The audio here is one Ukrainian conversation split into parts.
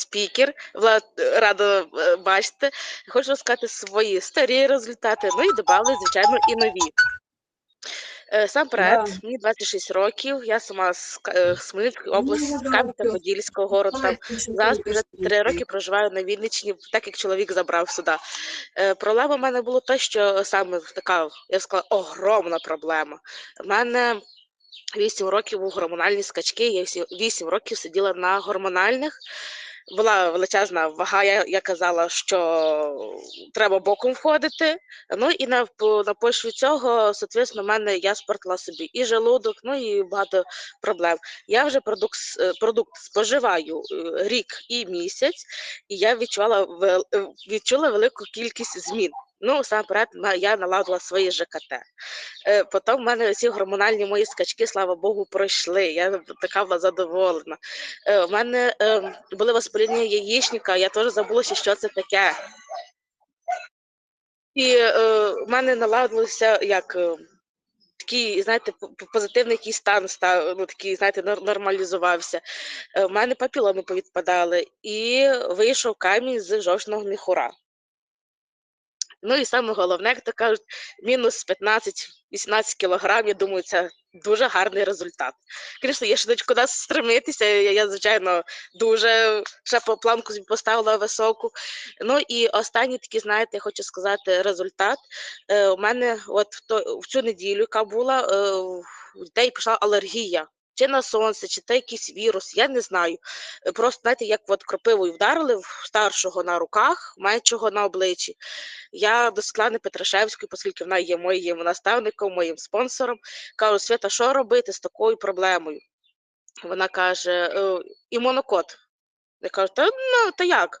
спікер. Е, рада е, бачити. Хочу розказати свої старі результати, ну і додали, звичайно, і нові. Е, Сам проект, Да. мені 26 років, я сама з е, Хмельницької області, з Кам'янця-Подільського городу. Там зараз вже три роки проживаю на Вінниччині, так як чоловік забрав сюди. Проблема в мене було те, що саме така, я б сказала, огромна проблема. У мене 8 років був гормональні скачки, я 8 років сиділа на гормональних. Була величезна вага, я, я казала, що треба боком входити. Ну і на, на почві цього, соответственно, в мене я спортила собі і желудок, ну і багато проблем. Я вже продукт, е, продукт споживаю е, рік і місяць, і я відчувала е, відчула велику кількість змін. Ну, перед я наладила своє ЖКТ. Е, Потім в мене ці гормональні мої скачки, слава Богу, пройшли. Я така була задоволена. Е, У мене е, були воспаління яєчника, я теж забула, що це таке. І е, в мене наладилося як. е, Такий, знаєте, позитивний якийсь стан став, ну такий, знаєте, нормалізувався. Е, У мене папіломи повідпадали, і вийшов камінь з жовчного міхура. Ну і саме головне, як то кажуть, мінус 15-18 кілограм, я думаю, це дуже гарний результат. Звісно, є ще до кудись стремитися. Я, я, звичайно, дуже ще по планку поставила високу. Ну і останній такий, знаєте, я хочу сказати, результат. Е, у мене от в, то, в цю неділю, яка була, е, у дітей пішла алергія. Чи на сонце, чи то якийсь вірус, я не знаю. Е, Просто знаєте, як от кропивою вдарили в старшого на руках, меншого на обличчі. Я до Світлани Петрашевської, оскільки вона є моїм наставником, моїм спонсором, кажу, Свята, що робити з такою проблемою? Вона каже, «Е, імунокод. Я кажу, та ну та як?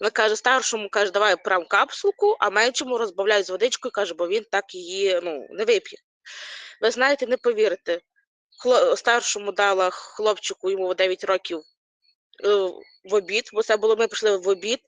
Вона каже, старшому каже, давай прям капсулку, а меншому розбавляй з водичкою, каже, бо він так її ну, не вип'є. Ви знаєте, не повірите, хло, старшому дала хлопчику, йому 9 років е, в обід, бо це було, ми прийшли в обід,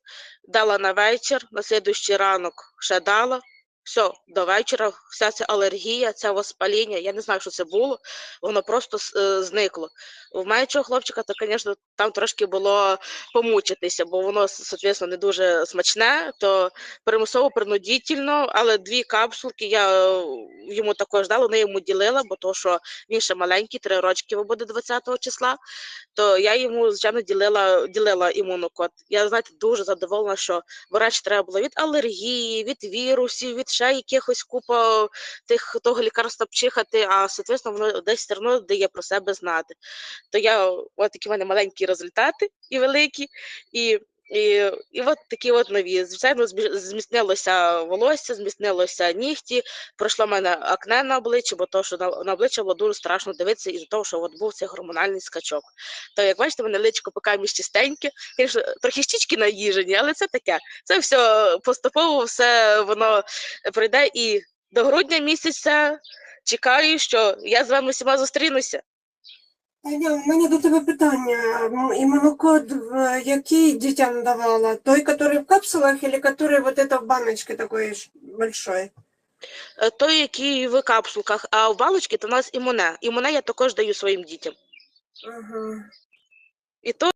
дала на вечір, на слідуючий ранок ще дала. Все, до вечора вся ця алергія, це воспаління, я не знаю, що це було, воно просто е, зникло. У меншого хлопчика, то, звісно, там трошки було помучитися, бо воно, соответственно, не дуже смачне, то примусово, принудительно, але дві капсулки я е, йому також дала, не йому ділила, бо то, що він ще маленький, три рочки буде 20 числа, то я йому, звичайно, ділила, ділила імунокод. Я, знаєте, дуже задоволена, що врач треба було від алергії, від вірусів, від ще якихось купа тих того лікарства пчихати, а соответственно, воно десь все одно дає про себе знати. То я от такі в мене маленькі результати і великі, і. І, і от такі от нові. Звичайно, зміцнилося волосся, зміцнилося нігті, пройшло в мене акне на обличчі, бо то, що на, на обличчя було дуже страшно дивитися із-за того, що от був цей гормональний скачок. То, як бачите, мене личко поки між чистеньке, трохи щічки наїжені, але це таке. Це все поступово все воно пройде і до грудня місяця чекаю, що я з вами всіма зустрінуся. Таня, у мене до тебе питання. М, Імунокод в який дітям давала? Той, который в капсулах, или который вот это в баночке такой ш- большой? Е, Той, який в капсулках, а в балочці то в нас імуне. Імуне я також даю своїм дітям. Ага. І то